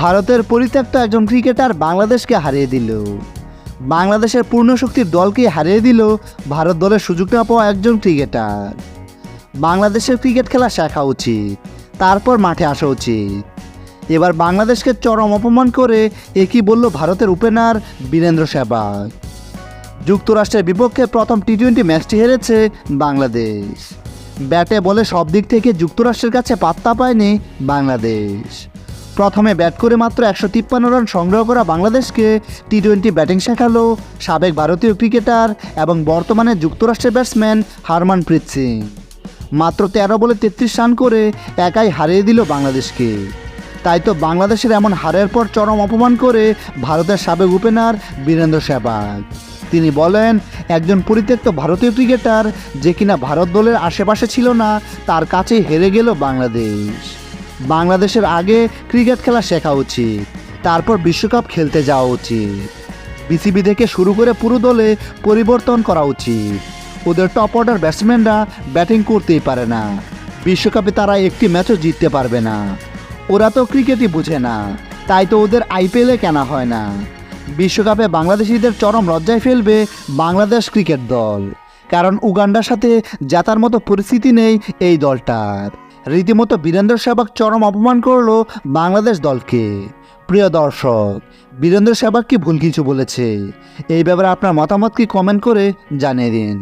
ভারতের পরিত্যক্ত একজন ক্রিকেটার বাংলাদেশকে হারিয়ে দিল। বাংলাদেশের পূর্ণ শক্তির দলকে হারিয়ে দিল ভারত দলের সুযোগ না পাওয়া একজন ক্রিকেটার। বাংলাদেশের ক্রিকেট খেলা শেখা উচিত, তারপর মাঠে আসা উচিত। এবার বাংলাদেশকে চরম অপমান করে একই বলল ভারতের ওপেনার বীরেন্দ্র সেহবাগ। যুক্তরাষ্ট্রের বিপক্ষে প্রথম টি টোয়েন্টি ম্যাচটি হেরেছে বাংলাদেশ। ব্যাটে বলে সব দিক থেকে যুক্তরাষ্ট্রের কাছে পাত্তা পায়নি বাংলাদেশ। প্রথমে ব্যাট করে মাত্র একশো তিপ্পান্ন রান সংগ্রহ করা বাংলাদেশকে টি টোয়েন্টি ব্যাটিং শেখালো সাবেক ভারতীয় ক্রিকেটার এবং বর্তমানে যুক্তরাষ্ট্রের ব্যাটসম্যান হারমানপ্রীত সিং। মাত্র তেরো বলে তেত্রিশ রান করে একাই হারিয়ে দিল বাংলাদেশকে। তাই তো বাংলাদেশের এমন হারের পর চরম অপমান করে ভারতের সাবেক ওপেনার বীরেন্দ্র সেহবাগ। তিনি বলেন, একজন পরিত্যক্ত ভারতীয় ক্রিকেটার যে কিনা ভারত দলের আশেপাশে ছিল না, তার কাছেই হেরে গেল বাংলাদেশ। বাংলাদেশের আগে ক্রিকেট খেলা শেখা উচিত, তারপর বিশ্বকাপ খেলতে যাওয়া উচিত। বিসিবি থেকে শুরু করে পুরো দলে পরিবর্তন করা উচিত। ওদের টপ অর্ডার ব্যাটসম্যানরা ব্যাটিং করতেই পারে না। বিশ্বকাপে তারা একটি ম্যাচও জিততে পারবে না। ওরা তো ক্রিকেটই বুঝে না, তাই তো ওদের আইপিএলে কেনা হয় না। বিশ্বকাপে বাংলাদেশিদের চরম লজ্জায় ফেলবে বাংলাদেশ ক্রিকেট দল, কারণ উগান্ডার সাথে জেতার মতো পরিস্থিতি নেই এই দলটার। রীতিমতো বীরেন্দ্র সেবাক চরম অপমান করল বাংলাদেশ দলকে। প্রিয় দর্শক, বীরেন্দ্র সেবাক কি ভুল কিছু বলেছে? এই ব্যাপারে আপনার মতামত কি কমেন্ট করে জানিয়ে দিন।